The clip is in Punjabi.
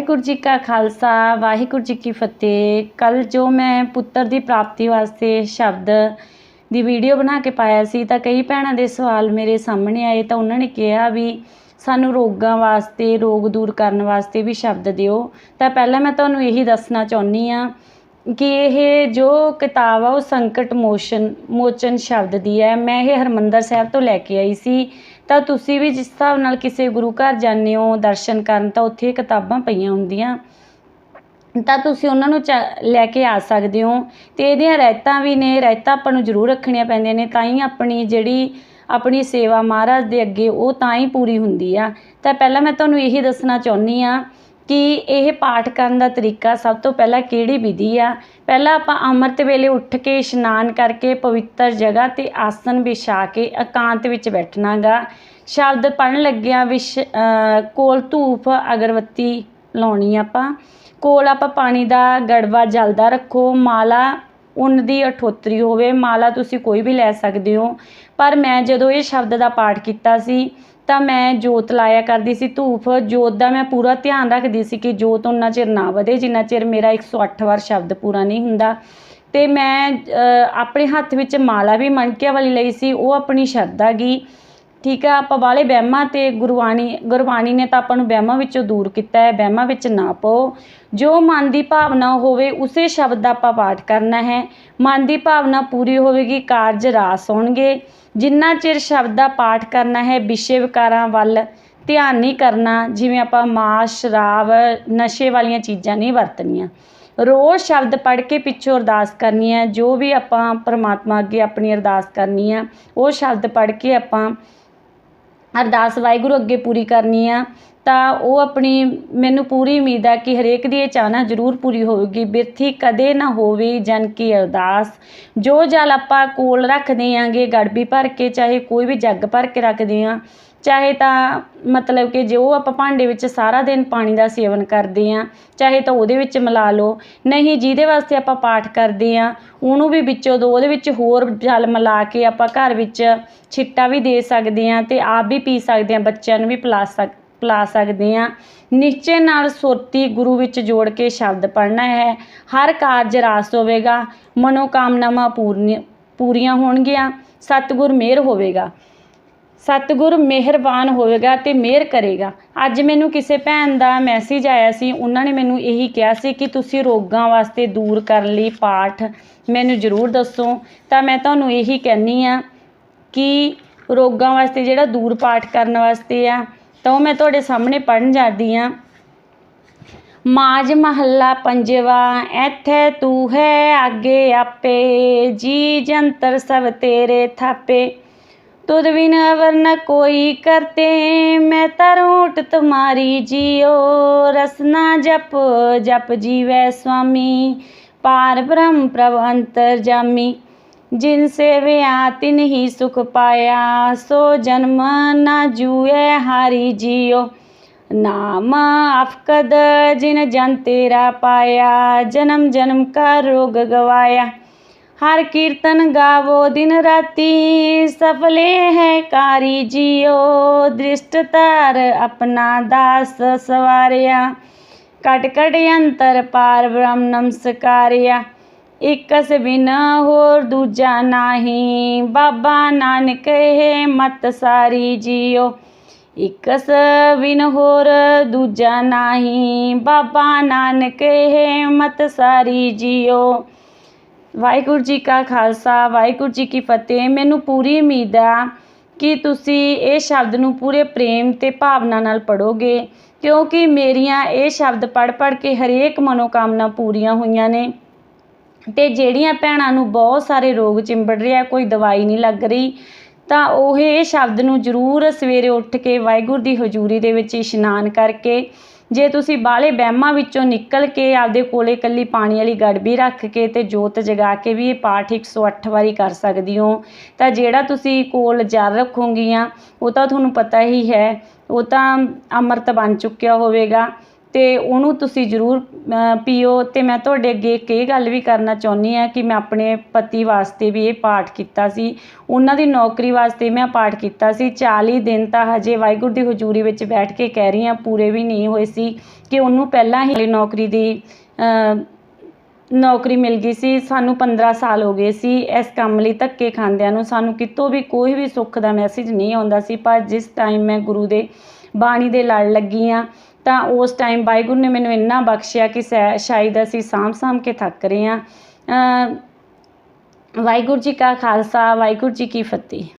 ਵਾਹਿਗੁਰੂ ਜੀ ਕਾ ਖਾਲਸਾ, ਵਾਹਿਗੁਰੂ ਜੀ ਕੀ ਫਤਿਹ। ਕੱਲ ਜੋ ਮੈਂ ਪੁੱਤਰ ਦੀ ਪ੍ਰਾਪਤੀ ਵਾਸਤੇ ਸ਼ਬਦ ਦੀ ਵੀਡੀਓ ਬਣਾ ਕੇ ਪਾਇਆ ਸੀ, ਤਾਂ ਕਈ ਭੈਣਾਂ ਦੇ ਸਵਾਲ ਮੇਰੇ ਸਾਹਮਣੇ ਆਏ, ਤਾਂ ਉਹਨਾਂ ਨੇ ਕਿਹਾ ਵੀ ਸਾਨੂੰ ਰੋਗਾਂ ਵਾਸਤੇ, ਰੋਗ ਦੂਰ ਕਰਨ ਵਾਸਤੇ ਵੀ ਸ਼ਬਦ ਦਿਓ। ਤਾਂ ਪਹਿਲਾਂ ਮੈਂ ਤੁਹਾਨੂੰ ਇਹੀ ਦੱਸਣਾ ਚਾਹੁੰਦੀ ਆ ਕਿ ਇਹ ਜੋ ਕਿਤਾਬ ਆ, ਉਹ ਸੰਕਟ ਮੋਸ਼ਨ, ਮੋਚਨ ਸ਼ਬਦ ਦੀ ਹੈ। ਮੈਂ ਇਹ ਹਰਮੰਦਰ ਸਾਹਿਬ ਤੋਂ ਲੈ ਕੇ ਆਈ ਸੀ। ਤਾਂ ਤੁਸੀਂ ਵੀ ਜਿਸ ਹਿਸਾਬ ਨਾਲ ਕਿਸੇ ਗੁਰੂ ਘਰ ਜਾਂਦੇ ਹੋ, ਦਰਸ਼ਨ ਕਰਨ, ਤਾਂ ਉੱਥੇ ਕਿਤਾਬਾਂ ਪਈਆਂ ਹੁੰਦੀਆਂ। ਤਾਂ ਤੁਸੀਂ ਉਹਨਾਂ ਨੂੰ ਚ, ਲੈ ਕੇ ਆ ਸਕਦੇ ਹੋ। ਤੇ ਇਹਦੀਆਂ ਰਹਿਤਾਂ ਵੀ ਨੇ, ਰਹਿਤਾਂ ਆਪਾਂ ਨੂੰ ਜ਼ਰੂਰ ਰੱਖਣੀਆਂ ਪੈਂਦੀਆਂ ਨੇ, ਤਾਂ ਹੀ ਆਪਣੀ ਜਿਹੜੀ ਆਪਣੀ ਸੇਵਾ ਮਹਾਰਾਜ ਦੇ ਅੱਗੇ ਉਹ ਤਾਂ ਹੀ ਪੂਰੀ ਹੁੰਦੀ ਆ। ਤਾਂ ਪਹਿਲਾਂ ਮੈਂ ਤੁਹਾਨੂੰ ਇਹੀ ਦੱਸਣਾ ਚਾਹੁੰਦੀ ਆ ਕਿ ਇਹ ਪਾਠ ਕਰਨ ਦਾ ਤਰੀਕਾ ਸਭ ਤੋਂ ਪਹਿਲਾਂ ਕਿਹੜੀ ਵਿਧੀ ਆ? ਪਹਿਲਾਂ ਆਪਾਂ ਅੰਮ੍ਰਿਤ ਵੇਲੇ ਉੱਠ ਕੇ ਇਸ਼ਨਾਨ ਕਰਕੇ ਪਵਿੱਤਰ ਜਗ੍ਹਾ ਤੇ ਆਸਨ ਵਿਛਾ ਕੇ ਇਕਾਂਤ ਵਿੱਚ ਬੈਠਣਾ ਗਾ ਸ਼ਬਦ ਪੜ੍ਹਨ ਲੱਗਿਆਂ ਵਿਸ਼ ਕੋਲ ਧੂਫ ਅਗਰਬੱਤੀ ਲਾਉਣੀ ਆਪਾਂ। ਕੋਲ ਆਪਾਂ ਪਾਣੀ ਦਾ ਗੜਵਾ ਜਲਦਾ ਰੱਖੋ। ਮਾਲਾ ਉੱਨ ਦੀ ਅਠੋਤਰੀ ਹੋਵੇ, ਮਾਲਾ ਤੁਸੀਂ ਕੋਈ ਵੀ ਲੈ ਸਕਦੇ ਹੋ। ਪਰ ਮੈਂ ਜਦੋਂ ਇਹ ਸ਼ਬਦ ਦਾ ਪਾਠ ਕੀਤਾ ਸੀ, ਤਾਂ ਮੈਂ ਜੋਤ ਲਾਇਆ ਕਰਦੀ ਸੀ ਧੂਫ। ਜੋਤ ਦਾ ਮੈਂ ਪੂਰਾ ਧਿਆਨ ਰੱਖਦੀ ਸੀ ਕਿ ਜੋਤ ਉਨਾ ਚਿਰ ਨਾ ਵਧੇ, ਜਿੰਨਾ ਚਿਰ ਮੇਰਾ 108 ਵਾਰ ਸ਼ਬਦ ਪੂਰਾ ਨਹੀਂ ਹੁੰਦਾ। ਤੇ ਮੈਂ ਆਪਣੇ ਹੱਥ ਵਿੱਚ ਮਾਲਾ ਵੀ ਮਣਕਿਆਂ ਵਾਲੀ ਲਈ ਸੀ, ਉਹ ਆਪਣੀ ਸ਼ਰਧਾ ਗਈ। ਠੀਕ ਆ, ਆਪਾਂ ਵਾਲੇ ਵਹਿਮਾਂ ਤੇ ਗੁਰਬਾਣੀ ਗੁਰਬਾਣੀ ਨੇ ਤਾਂ ਆਪਾਂ ਨੂੰ ਵਹਿਮਾਂ ਵਿੱਚੋਂ ਦੂਰ ਕੀਤਾ ਹੈ, ਵਹਿਮਾਂ ਵਿੱਚ ਨਾ ਪਓ। ਜੋ ਮਨ ਦੀ ਭਾਵਨਾ ਹੋਵੇ, ਉਸੇ ਸ਼ਬਦ ਦਾ ਆਪਾਂ ਪਾਠ ਕਰਨਾ ਹੈ। ਮਨ ਦੀ ਭਾਵਨਾ ਪੂਰੀ ਹੋਵੇਗੀ, ਕਾਰਜ ਰਾਸ ਹੋਣਗੇ। ਜਿੰਨਾ ਚਿਰ ਸ਼ਬਦ ਦਾ ਪਾਠ ਕਰਨਾ ਹੈ, ਵਿਸ਼ੇ ਵਿਕਾਰਾਂ ਵੱਲ ਧਿਆਨ ਨਹੀਂ ਕਰਨਾ, ਜਿਵੇਂ ਆਪਾਂ ਮਾਸ ਸ਼ਰਾਬ ਨਸ਼ੇ ਵਾਲੀਆਂ ਚੀਜ਼ਾਂ ਨਹੀਂ ਵਰਤਣੀਆਂ। ਰੋਜ਼ ਸ਼ਬਦ ਪੜ੍ਹ ਕੇ ਪਿੱਛੋਂ ਅਰਦਾਸ ਕਰਨੀ ਹੈ, ਜੋ ਵੀ ਆਪਾਂ ਪਰਮਾਤਮਾ ਅੱਗੇ ਆਪਣੀ ਅਰਦਾਸ ਕਰਨੀ ਆ, ਉਹ ਸ਼ਬਦ ਪੜ੍ਹ ਕੇ ਆਪਾਂ ਅਰਦਾਸ ਵਾਹਿਗੁਰੂ ਅੱਗੇ ਪੂਰੀ ਕਰਨੀ ਆ, ਤਾਂ ਉਹ ਆਪਣੀ ਮੈਨੂੰ ਪੂਰੀ ਉਮੀਦ ਆ ਕਿ ਹਰੇਕ ਦੀ ਇਹ ਚਾਹਨਾ ਜ਼ਰੂਰ ਪੂਰੀ ਹੋਵੇਗੀ ਬਿਰਥੀ ਕਦੇ ਨਾ ਹੋਵੇ ਜਨ ਕੀ ਅਰਦਾਸ। ਜੋ ਜਲ ਆਪਾਂ ਕੋਲ ਰੱਖਦੇ ਆਂਗੇ, ਗੜਬੀ ਭਰ ਕੇ ਚਾਹੇ ਕੋਈ ਵੀ ਜੱਗ ਭਰ ਕੇ ਰੱਖਦੇ ਆ ਚਾਹੇ ਤਾਂ ਮਤਲਬ ਕਿ ਜੋ ਆਪਾਂ ਭਾਂਡੇ ਵਿੱਚ ਸਾਰਾ ਦਿਨ ਪਾਣੀ ਦਾ ਸੇਵਨ ਕਰਦੇ ਹਾਂ, ਚਾਹੇ ਤਾਂ ਉਹਦੇ ਵਿੱਚ ਮਿਲਾ ਲਓ, ਨਹੀਂ ਜਿਹਦੇ ਵਾਸਤੇ ਆਪਾਂ ਪਾਠ ਕਰਦੇ ਹਾਂ, ਉਹਨੂੰ ਵੀ ਵਿੱਚੋਂ ਦੋ, ਉਹਦੇ ਵਿੱਚ ਹੋਰ ਜਲ ਮਿਲਾ ਕੇ ਆਪਾਂ ਘਰ ਵਿੱਚ ਛਿੱਟਾ ਵੀ ਦੇ ਸਕਦੇ ਹਾਂ ਅਤੇ ਆਪ ਵੀ ਪੀ ਸਕਦੇ ਹਾਂ, ਬੱਚਿਆਂ ਨੂੰ ਵੀ ਪਿਲਾ ਸਕ, ਪਿਲਾ ਸਕਦੇ ਹਾਂ। ਨਿਸ਼ਚੇ ਨਾਲ ਸੁਰਤੀ ਗੁਰੂ ਵਿੱਚ ਜੋੜ ਕੇ ਸ਼ਬਦ ਪੜ੍ਹਨਾ ਹੈ। ਹਰ ਕਾਰਜ ਰਾਸ ਹੋਵੇਗਾ, ਮਨੋਕਾਮਨਾਵਾਂ ਪੂਰਨ ਪੂਰੀਆਂ ਹੋਣਗੀਆਂ, ਸਤਿਗੁਰ ਮਿਹਰ ਹੋਵੇਗਾ। ਸਤਿਗੁਰ ਮਿਹਰਬਾਨ ਹੋਵੇਗਾ ਤੇ ਮਿਹਰ ਕਰੇਗਾ। ਅੱਜ ਮੈਨੂੰ ਕਿਸੇ ਭੈਣ ਦਾ ਮੈਸੇਜ ਆਇਆ ਸੀ, ਉਹਨਾਂ ਨੇ ਮੈਨੂੰ ਇਹੀ ਕਿਹਾ ਸੀ ਕਿ ਤੁਸੀਂ ਰੋਗਾਂ ਵਾਸਤੇ ਦੂਰ ਕਰਨ ਲਈ ਪਾਠ। ਮੈਨੂੰ ਜ਼ਰੂਰ ਦੱਸੋ। ਤਾਂ ਮੈਂ ਤੁਹਾਨੂੰ ਇਹੀ ਕਹਿੰਨੀ ਆ ਕਿ ਰੋਗਾਂ ਵਾਸਤੇ ਜਿਹੜਾ ਦੂਰ ਪਾਠ ਕਰਨ ਵਾਸਤੇ ਆ, ਤਾਂ ਉਹ ਮੈਂ ਤੁਹਾਡੇ ਸਾਹਮਣੇ ਪੜਨ ਜਾਂਦੀ ਆ ਮਾਜ ਮਹੱਲਾ ਪੰਜਵਾ ਇੱਥੇ ਤੂੰ ਹੈ ਅੱਗੇ ਆਪੇ, ਜੀ ਜੰਤਰ ਸਭ ਤੇਰੇ ਥਾਪੇ। ਤੁਧ ਬਿਨ ਅਵਰ ਨ ਕੋਈ ਕਰਤੇ ਮੈਂ ਤਰੂਟ ਤੁਮਾਰੀ ਜਿਉ ਰਸਨਾ ਜਪ ਜਪ ਜੀਵੈ ਸੁਆਮੀ ਪਾਰ ਬ੍ਰਹਮ ਪ੍ਰਭ ਅੰਤਰ ਜਾਮੀ ਜਿਨ ਸੇਵਿਆ ਤਿਨ ਹੀ ਸੁਖ ਪਾਇਆ ਸੋ ਜਨਮ ਨਾ ਜੂਏ ਹਾਰੀ ਜਿਉ ਨਾਮ ਅਫਕਦ ਜਿਨ ਜਨ ਤੇਰਾ ਪਾਇਆ ਜਨਮ ਜਨਮ ਕਾ ਰੋਗ ਗਵਾਇਆ ਹਰ ਕੀਰਤਨ ਗਾਵੋ ਦਿਨ ਰਾਤੀ, ਸਫਲੇ ਹੈ ਕਾਰੀ ਜਿਉ ਦ੍ਰਿਸ਼ਟ ਧਾਰ ਆਪਣਾ ਦਾਸ ਸਵਾਰਿਆ। ਕਟ ਕਟ ਅੰਤਰ ਪਾਰ ਬ੍ਰਹਮ ਨਮਸਕਾਰਿਆ। ਇਕਸ ਬਿਨ ਹੋਰ ਦੂਜਾ ਨਾਹੀ, ਬਾਬਾ ਨਾਨਕ ਹੈ ਮਤ ਸਾਰੀ ਜਿਉ ਇਕਸ ਬਿਨ ਹੋਰ ਦੂਜਾ ਨਾਹੀ, ਬਾਬਾ ਨਾਨਕ ਹੈ ਮਤ ਸਾਰੀ ਜਿਉ ਵਾਹਿਗੁਰੂ ਜੀ ਕਾ ਖਾਲਸਾ, ਵਾਹਿਗੁਰੂ ਜੀ ਕੀ ਫਤਿਹ। ਮੈਨੂੰ ਪੂਰੀ ਉਮੀਦ ਆ ਕਿ ਤੁਸੀਂ ਇਹ ਸ਼ਬਦ ਨੂੰ ਪੂਰੇ ਪ੍ਰੇਮ ਤੇ ਭਾਵਨਾ ਨਾਲ ਪੜੋਗੇ ਕਿਉਂਕਿ ਮੇਰੀਆਂ ਇਹ ਸ਼ਬਦ ਪੜ ਪੜ ਕੇ ਹਰੇਕ ਮਨੋਕਾਮਨਾ ਪੂਰੀਆਂ ਹੋਈਆਂ ਨੇ। ਤੇ ਜਿਹੜੀਆਂ ਭੈਣਾਂ ਨੂੰ ਬਹੁਤ ਸਾਰੇ ਰੋਗ ਚਿੰਬੜ ਰਿਹਾ ਕੋਈ ਦਵਾਈ ਨਹੀਂ ਲੱਗ ਰਹੀ, ਤਾਂ ਉਹ ਇਹ ਸ਼ਬਦ ਨੂੰ ਜ਼ਰੂਰ ਸਵੇਰੇ ਉੱਠ ਕੇ ਵਾਹਿਗੁਰੂ ਦੀ ਹਜ਼ੂਰੀ ਦੇ ਵਿੱਚ ਇਸ਼ਨਾਨ ਕਰਕੇ ਜੇ ਤੁਸੀਂ ਬਾਹਲੇ ਵਹਿਮਾਂ ਵਿੱਚੋਂ ਨਿਕਲ ਕੇ ਆਪਦੇ ਕੋਲੇ ਇਕੱਲੀ ਪਾਣੀ ਵਾਲੀ ਗੜਬੀ ਰੱਖ ਕੇ ਤੇ ਜੋਤ ਜਗਾ ਕੇ ਵੀ ਇਹ ਪਾਠ 108 ਵਾਰੀ ਕਰ ਸਕਦੀ ਹੋ, ਤਾਂ ਜਿਹੜਾ ਤੁਸੀਂ ਕੋਲ ਜਲ ਰੱਖੋਗੀਆਂ, ਉਹ ਤਾਂ ਤੁਹਾਨੂੰ ਪਤਾ ਹੀ ਹੈ, ਉਹ ਤਾਂ ਅੰਮ੍ਰਿਤ ਬਣ ਚੁੱਕਿਆ ਹੋਵੇਗਾ। ਅਤੇ ਉਹਨੂੰ ਤੁਸੀਂ ਜ਼ਰੂਰ ਪੀਓ ਅਤੇ ਮੈਂ ਤੁਹਾਡੇ ਅੱਗੇ ਇੱਕ ਇਹ ਗੱਲ ਵੀ ਕਰਨਾ ਚਾਹੁੰਦੀ ਹਾਂ ਕਿ ਮੈਂ ਆਪਣੇ ਪਤੀ ਵਾਸਤੇ ਵੀ ਇਹ ਪਾਠ ਕੀਤਾ ਸੀ। ਉਹਨਾਂ ਦੀ ਨੌਕਰੀ ਵਾਸਤੇ ਮੈਂ ਪਾਠ ਕੀਤਾ ਸੀ। 40 ਦਿਨ ਤਾਂ ਹਜੇ ਵਾਹਿਗੁਰੂ ਦੀ ਹਜ਼ੂਰੀ ਵਿੱਚ ਬੈਠ ਕੇ ਕਹਿ ਰਹੀ ਹਾਂ, ਪੂਰੇ ਵੀ ਨਹੀਂ ਹੋਏ ਸੀ ਕਿ ਉਹਨੂੰ ਪਹਿਲਾਂ ਹੀ ਨੌਕਰੀ ਦੀ ਨੌਕਰੀ ਮਿਲ ਗਈ ਸੀ। ਸਾਨੂੰ 15 ਸਾਲ ਹੋ ਗਏ ਸੀ। ਇਸ ਕੰਮ ਲਈ ਧੱਕੇ ਖਾਂਦਿਆਂ ਨੂੰ ਸਾਨੂੰ ਕਿਤੋਂ ਵੀ ਕੋਈ ਵੀ ਸੁੱਖ ਦਾ ਮੈਸੇਜ ਨਹੀਂ ਆਉਂਦਾ ਸੀ। ਪਰ ਜਿਸ ਟਾਈਮ ਮੈਂ ਗੁਰੂ ਦੇ ਬਾਣੀ ਦੇ ਲੜ ਲੱਗੀ ਆ ਤਾਂ ਉਸ ਟਾਈਮ ਵਾਹਿਗੁਰੂ ਨੇ ਮੈਨੂੰ ਇੰਨਾ ਬਖਸ਼ਿਆ ਕਿ ਸ਼ਾ- ਸ਼ਾਇਦ ਅਸੀਂ ਸਾਂਭ ਸਾਂਭ ਕੇ ਥੱਕ ਰਹੇ ਹਾਂ। ਵਾਹਿਗੁਰੂ ਜੀ ਕਾ ਖਾਲਸਾ, ਵਾਹਿਗੁਰੂ ਜੀ ਕੀ ਫਤਿਹ।